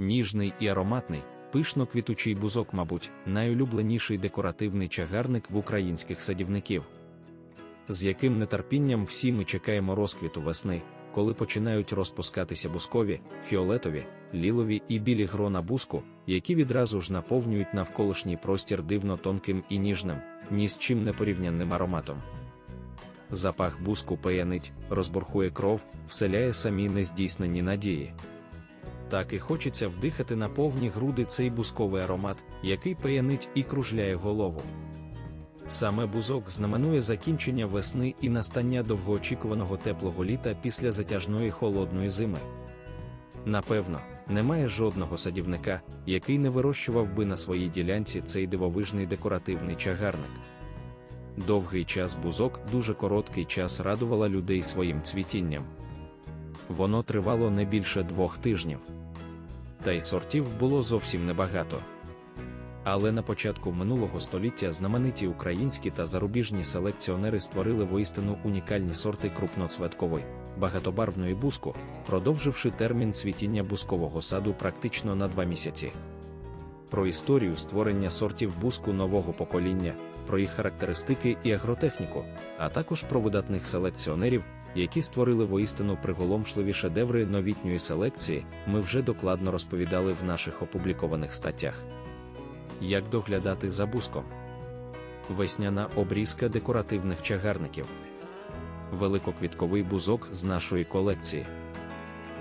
ніжний і ароматний, пишно квітучий бузок, мабуть, найулюбленіший декоративний чагарник в українських садівників. З яким нетерпінням всі ми чекаємо розквіту весни, коли починають розпускатися бускові, фіолетові, лілові і білі грона буску, які відразу ж наповнюють навколишній простір дивно тонким і ніжним, ні з чим не порівнянним ароматом. Запах буску паянить, розбурхує кров, вселяє самі нездійснені надії. Так і хочеться вдихати на повні груди цей бусковий аромат, який паянить і кружляє голову. Саме бузок знаменує закінчення весни і настання довгоочікуваного теплого літа після затяжної холодної зими. Напевно, немає жодного садівника, який не вирощував би на своїй ділянці цей дивовижний декоративний чагарник. Довгий час бузок, дуже короткий час радувала людей своїм цвітінням. Воно тривало не більше двох тижнів. Та й сортів було зовсім небагато. Але на початку минулого століття знамениті українські та зарубіжні селекціонери створили воістину унікальні сорти крупноцветкової, багатобарвної буску, продовживши термін цвітіння бускового саду практично на два місяці. Про історію створення сортів буску нового покоління, про їх характеристики і агротехніку, а також про видатних селекціонерів, які створили воістину приголомшливі шедеври новітньої селекції, ми вже докладно розповідали в наших опублікованих статтях. Як доглядати за буском? Весняна обрізка декоративних чагарників. Великоквітковий бузок з нашої колекції.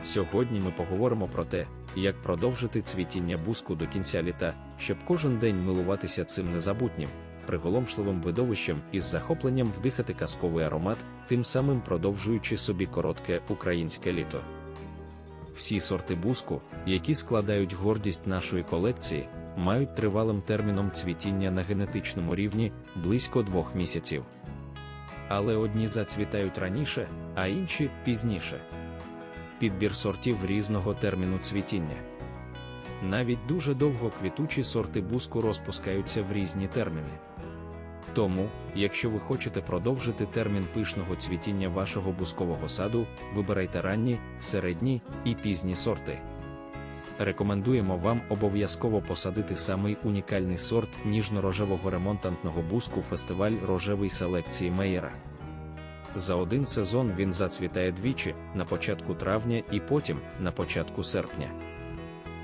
Сьогодні ми поговоримо про те, як продовжити цвітіння буску до кінця літа, щоб кожен день милуватися цим незабутнім, приголомшливим видовищем і з захопленням вдихати казковий аромат, тим самим продовжуючи собі коротке українське літо. Всі сорти буску, які складають гордість нашої колекції, мають тривалим терміном цвітіння на генетичному рівні близько двох місяців. Але одні зацвітають раніше, а інші пізніше. Підбір сортів різного терміну цвітіння. Навіть дуже довго квітучі сорти буску розпускаються в різні терміни. Тому, якщо ви хочете продовжити термін пишного цвітіння вашого бускового саду, вибирайте ранні, середні і пізні сорти. Рекомендуємо вам обов'язково посадити самий унікальний сорт ніжно-рожевого ремонтантного буску фестиваль рожевий селекції Мейєра. За один сезон він зацвітає двічі на початку травня і потім на початку серпня.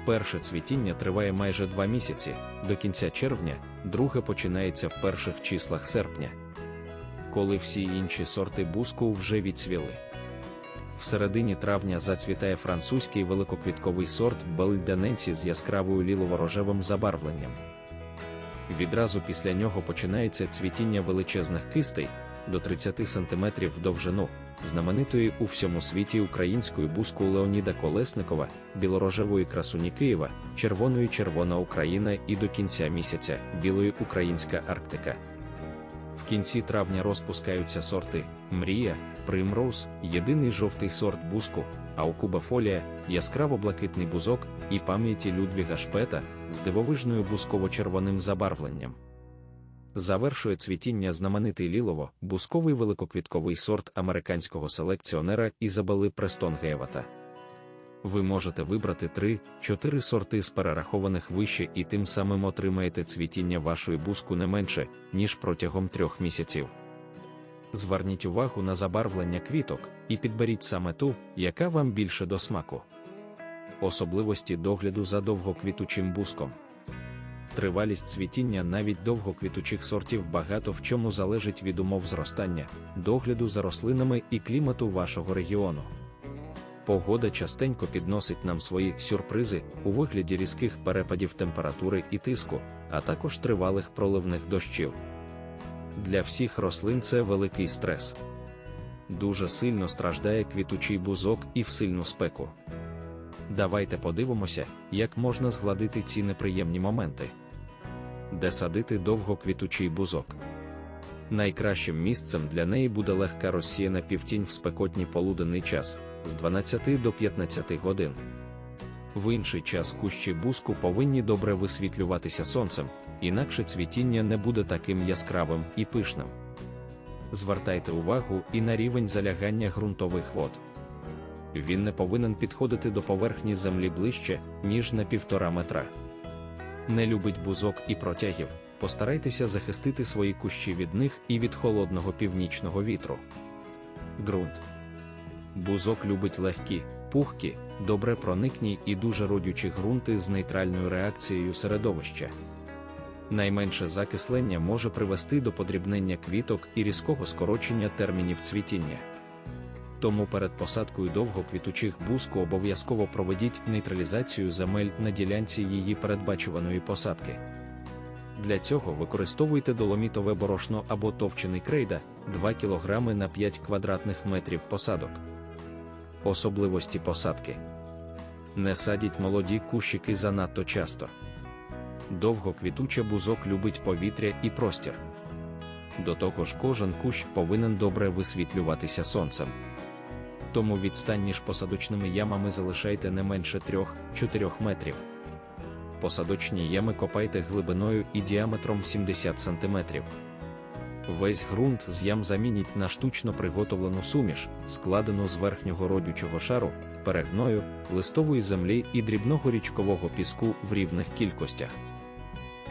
Перше цвітіння триває майже два місяці, до кінця червня, друге починається в перших числах серпня. Коли всі інші сорти буску вже відцвіли. В середині травня зацвітає французький великоквітковий сорт Бельдененсі з яскравою лілово-рожевим забарвленням. Відразу після нього починається цвітіння величезних кистей до 30 см довжину, знаменитої у всьому світі української буску Леоніда Колесникова, білорожевої красуні Києва, червоної червона Україна і до кінця місяця білої українська Арктика. В кінці травня розпускаються сорти Мрія, Примроуз, єдиний жовтий сорт буску, Аукубафолія, яскраво-блакитний бузок і пам'яті Людвіга Шпета з дивовижною бусково-червоним забарвленням. Завершує цвітіння знаменитий лілово, бусковий великоквітковий сорт американського селекціонера Ізабели Престон Гевата. Ви можете вибрати 3-4 сорти з перерахованих вище і тим самим отримаєте цвітіння вашої буску не менше, ніж протягом трьох місяців. Зверніть увагу на забарвлення квіток і підберіть саме ту, яка вам більше до смаку. Особливості догляду за довгоквітучим буском. Тривалість цвітіння навіть довгоквітучих сортів багато в чому залежить від умов зростання, догляду за рослинами і клімату вашого регіону. Погода частенько підносить нам свої сюрпризи у вигляді різких перепадів температури і тиску, а також тривалих проливних дощів. Для всіх рослин це великий стрес. Дуже сильно страждає квітучий бузок і в сильну спеку. Давайте подивимося, як можна згладити ці неприємні моменти. Де садити довгоквітучий бузок. Найкращим місцем для неї буде легка розсіяна півтінь в спекотній полуденний час з 12 до 15 годин. В інший час кущі буску повинні добре висвітлюватися сонцем, інакше цвітіння не буде таким яскравим і пишним. Звертайте увагу і на рівень залягання ґрунтових вод. Він не повинен підходити до поверхні землі ближче, ніж на півтора метра. Не любить бузок і протягів. Постарайтеся захистити свої кущі від них і від холодного північного вітру. Ґрунт. Бузок любить легкі, пухкі, добре проникні і дуже родючі ґрунти з нейтральною реакцією середовища. Найменше закислення може привести до подрібнення квіток і різкого скорочення термінів цвітіння. Тому перед посадкою довгоквітучих бузку обов'язково проведіть нейтралізацію земель на ділянці її передбачуваної посадки. Для цього використовуйте доломітове борошно або товчений крейда 2 кг на 5 квадратних метрів посадок. Особливості посадки. Не садіть молоді кущики занадто часто. Довгоквітуча бузок любить повітря і простір. До того ж, кожен кущ повинен добре висвітлюватися сонцем. Тому відстань між посадочними ямами залишайте не менше 3-4 метрів. Посадочні ями копайте глибиною і діаметром 70 см. Весь ґрунт з ям замініть на штучно приготовлену суміш, складену з верхнього родючого шару, перегною, листової землі і дрібного річкового піску в рівних кількостях.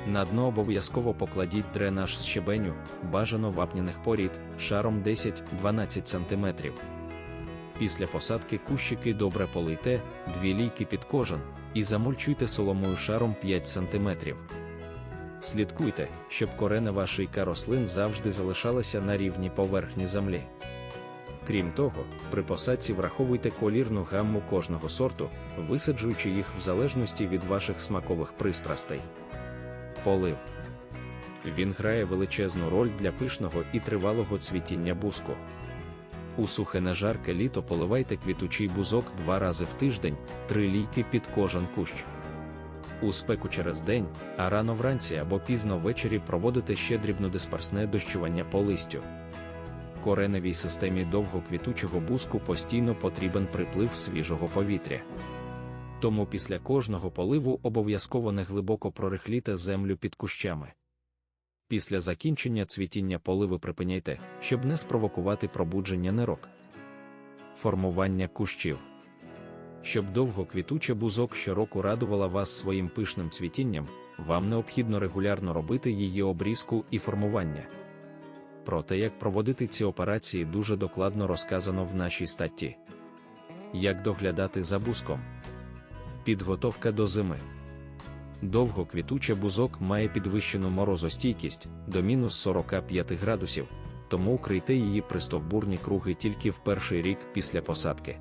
На дно обов'язково покладіть дренаж з щебеню, бажано вапняних порід, шаром 10-12 см. Після посадки кущики добре полийте, дві лійки під кожен, і замульчуйте соломою шаром 5 см. Слідкуйте, щоб коренева шийка рослин завжди залишалася на рівні поверхні землі. Крім того, при посадці враховуйте колірну гамму кожного сорту, висаджуючи їх в залежності від ваших смакових пристрастей. Полив. Він грає величезну роль для пишного і тривалого цвітіння буску. У сухе на жарке літо поливайте квітучий бузок два рази в тиждень, три лійки під кожен кущ. У спеку через день, а рано вранці або пізно ввечері проводите ще дрібнодисперсне дощування по листю. Кореневій системі довгоквітучого буску постійно потрібен приплив свіжого повітря. Тому після кожного поливу обов'язково неглибоко прорихліте землю під кущами. Після закінчення цвітіння поливи припиняйте, щоб не спровокувати пробудження нирок. Формування кущів. Щоб довго квітуча бузок щороку радувала вас своїм пишним цвітінням, вам необхідно регулярно робити її обрізку і формування. Про те, як проводити ці операції, дуже докладно розказано в нашій статті. Як доглядати за бузком. Підготовка до зими. Довгоквітуча бузок має підвищену морозостійкість до мінус 45 градусів, тому укрийте її пристовбурні круги тільки в перший рік після посадки.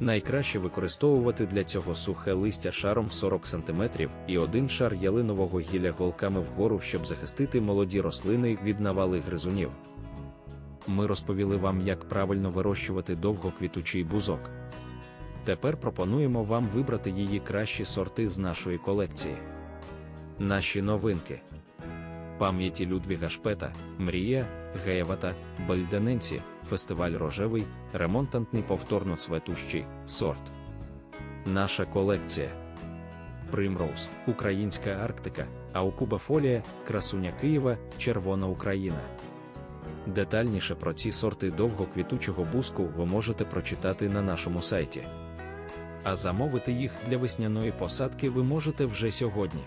Найкраще використовувати для цього сухе листя шаром 40 см і один шар ялинового гілля голками вгору, щоб захистити молоді рослини від навали гризунів. Ми розповіли вам, як правильно вирощувати довгоквітучий бузок. Тепер пропонуємо вам вибрати її кращі сорти з нашої колекції. Наші новинки. Пам'яті Людвіга Шпета, Мрія, Геєвата, Бальдененці, Фестиваль Рожевий, ремонтантний повторно цветущий сорт. Наша колекція. Примроуз, Українська Арктика, Аукуба Фолія, Красуня Києва, Червона Україна. Детальніше про ці сорти довгоквітучого буску ви можете прочитати на нашому сайті. А замовити їх для весняної посадки ви можете вже сьогодні.